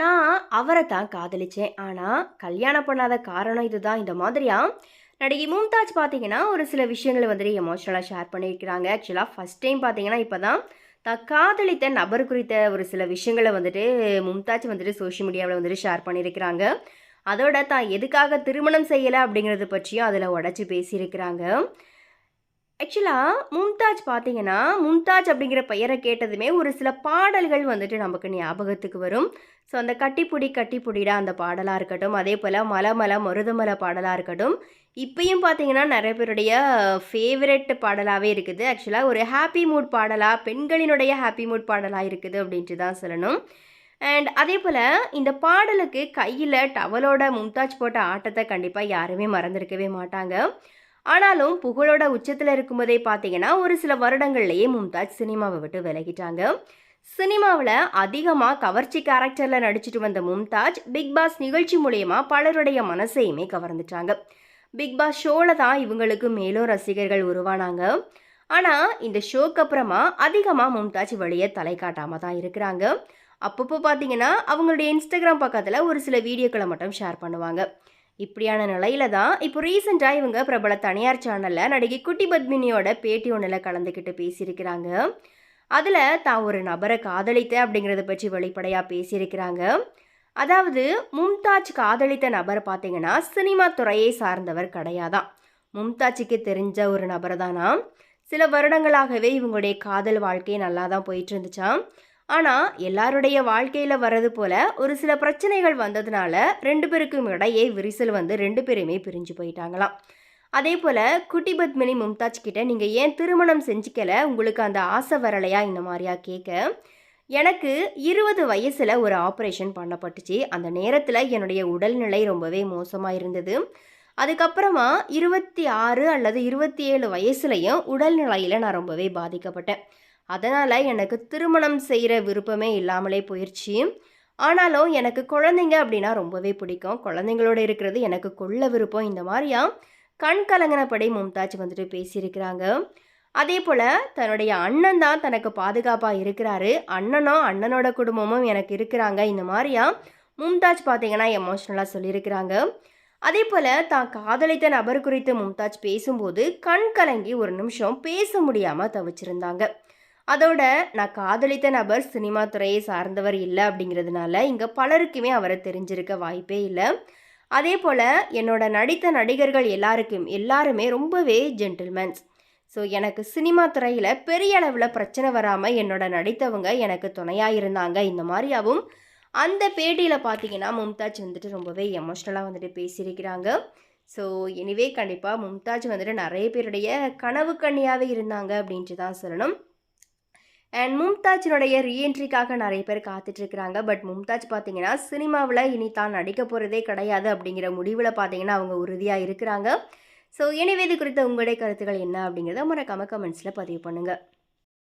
நான் அவரை தான் காதலிச்சேன். ஆனால் கல்யாணம் பண்ணாத காரணம் இதுதான். இந்த மாதிரியா? நடிகை மும்தாஜ் பார்த்தீங்கன்னா ஒரு சில விஷயங்களை வந்துட்டு எமோஷனலாக ஷேர் பண்ணியிருக்கிறாங்க. ஆக்சுவலாக ஃபஸ்ட் டைம் பார்த்தீங்கன்னா இப்போ தான் தான் காதலித்த நபர் குறித்த ஒரு சில விஷயங்களை வந்துட்டு மும்தாஜ் வந்துட்டு சோஷியல் மீடியாவில் வந்துட்டு ஷேர் பண்ணியிருக்கிறாங்க. அதோட தான் எதுக்காக திருமணம் செய்யலை அப்படிங்கிறது பற்றியும் அதில் உடச்சி பேசியிருக்கிறாங்க. ஆக்சுவலாக மும்தாஜ் பார்த்தீங்கன்னா மும்தாஜ் அப்படிங்கிற பெயரை கேட்டதுமே ஒரு சில பாடல்கள் வந்துட்டு நமக்கு ஞாபகத்துக்கு வரும். ஸோ அந்த கட்டிப்புடி கட்டிப்புடிடா அந்த பாடலாக இருக்கட்டும் அதே போல் மலமல மருதமலை பாடலாக இருக்கட்டும் இப்பயும் பார்த்தீங்கன்னா நிறைய பேருடைய ஃபேவரட் பாடலாகவே இருக்குது. ஆக்சுவலாக ஒரு ஹாப்பி மூட் பாடலாக பெண்களினுடைய ஹாப்பி மூட் பாடலாக இருக்குது அப்படின்ட்டு தான் சொல்லணும். அண்ட் அதே போல் இந்த பாடலுக்கு கையில் டவலோட மும்தாஜ் போட்ட ஆட்டத்தை கண்டிப்பாக யாருமே மறந்துருக்கவே மாட்டாங்க. ஆனாலும் புகழோட உச்சத்தில் இருக்கும்போதே பார்த்தீங்கன்னா ஒரு சில வருடங்கள்லேயே மும்தாஜ் சினிமாவை விட்டு விலகிட்டாங்க. சினிமாவில் அதிகமாக கவர்ச்சி கேரக்டரில் நடிச்சிட்டு வந்த மும்தாஜ் பிக் பாஸ் நிகழ்ச்சி மூலயமா பலருடைய மனசையுமே கவர்ந்துட்டாங்க. பிக் பாஸ் ஷோவில் தான் இவங்களுக்கு மேலும் ரசிகர்கள் உருவானாங்க. ஆனால் இந்த ஷோக்கு அப்புறமா அதிகமாக மும்தாஜ் வெளியே தலை காட்டாமல் தான் இருக்கிறாங்க. அப்பப்போ பார்த்தீங்கன்னா அவங்களுடைய இன்ஸ்டாகிராம் பக்கத்தில் ஒரு சில வீடியோக்களை மட்டும் ஷேர் பண்ணுவாங்க. இப்படியான நிலையில தான் இப்போ ரீசெண்டாக இவங்க பிரபல தனியார் சேனலில் நடிகை குட்டி பத்மினியோட பேட்டி ஒன்றில் கலந்துக்கிட்டு பேசியிருக்கிறாங்க. அதில் தான் ஒரு நபரை காதலித்தேன் அப்படிங்கிறத பற்றி வெளிப்படையாக பேசியிருக்கிறாங்க. அதாவது மும்தாஜ் காதலித்த நபர் பார்த்தீங்கன்னா சினிமா துறையை சார்ந்தவர் கிடையாதான். மும்தாஜுக்கு தெரிஞ்ச ஒரு நபர் தானா? சில வருடங்களாகவே இவங்களுடைய காதல் வாழ்க்கை நல்லா தான் போயிட்டு இருந்துச்சான் ஆனால் எல்லாருடைய வாழ்க்கையில் வர்றது போல் ஒரு சில பிரச்சனைகள் வந்ததுனால ரெண்டு பேருக்கும் இடையே விரிசல் வந்து ரெண்டு பேருமே பிரிஞ்சு போயிட்டாங்களாம். அதே போல் குட்டி பத்மினி மும்தாஜ் கிட்ட நீங்கள் ஏன் திருமணம் செஞ்சுக்கல? உங்களுக்கு அந்த ஆசை வரலையா? இந்த மாதிரியா கேட்க எனக்கு இருபது வயசில் ஒரு ஆப்ரேஷன் பண்ணப்பட்டுச்சு. அந்த நேரத்தில் என்னுடைய உடல்நிலை ரொம்பவே மோசமாக இருந்தது. அதுக்கப்புறமா இருபத்தி ஆறு அல்லது இருபத்தி ஏழு வயசுலையும் உடல்நிலையில் நான் ரொம்பவே பாதிக்கப்பட்டேன். அதனால் எனக்கு திருமணம் செய்கிற விருப்பமே இல்லாமலே போயிடுச்சு ஆனாலும் எனக்கு குழந்தைங்க அப்படின்னா ரொம்பவே பிடிக்கும். குழந்தைங்களோட இருக்கிறது எனக்கு கொள்ள விருப்பம். இந்த மாதிரியா கண் கலங்கினபடி மும்தாஜ் வந்துட்டு பேசியிருக்கிறாங்க. அதே போல் தன்னுடைய அண்ணன் தான் தனக்கு பாதுகாப்பாக இருக்கிறாரு. அண்ணனும் அண்ணனோட குடும்பமும் எனக்கு இருக்கிறாங்க. இந்த மாதிரியா மும்தாஜ் பார்த்தீங்கன்னா எமோஷ்னலாக சொல்லியிருக்கிறாங்க. அதே போல் தான் காதலித்த நபர் குறித்து மும்தாஜ் பேசும்போது கண் கலங்கி ஒரு நிமிஷம் பேச முடியாமல் தவிச்சிருந்தாங்க. அதோட நான் காதலித்த நபர் சினிமா துறையை சார்ந்தவர் இல்லை அப்படிங்கிறதுனால இங்கே பலருக்குமே அவரை தெரிஞ்சிருக்க வாய்ப்பே இல்லை. அதே போல் என்னோட நடித்த நடிகர்கள் எல்லாருக்கும் எல்லாருமே ரொம்பவே ஜென்டில்மேன்ஸ் ஸோ எனக்கு சினிமா துறையில் பெரிய அளவில் பிரச்சனை வராமல் என்னோட நடித்தவங்க எனக்கு துணையாக இருந்தாங்க. இந்த மாதிரியாகவும் அந்த பேட்டியில் பார்த்தீங்கன்னா மும்தாஜ் வந்துட்டு ரொம்பவே எமோஷ்னலாக வந்துட்டு பேசியிருக்கிறாங்க. ஸோ எனிவே கண்டிப்பாக மும்தாஜ் வந்துட்டு நிறைய பேருடைய கனவு கண்ணியாகவே இருந்தாங்க அப்படின்ட்டு தான் சொல்லணும். அண்ட் மும்தாஜினுடைய ரீஎன்ட்ரிக்காக நிறைய பேர் காத்துட்ருக்குறாங்க. பட் மும்தாஜ் பார்த்தீங்கன்னா சினிமாவில் இனி தான் நடிக்க போகிறதே கிடையாது அப்படிங்கிற முடிவில் பார்த்தீங்கன்னா அவங்க உறுதியாக இருக்கிறாங்க. ஸோ எனவே இது குறித்த உங்களுடைய கருத்துக்கள் என்ன அப்படிங்கிறத மறக்காம கமெண்ட்ஸில் பதிவு பண்ணுங்கள்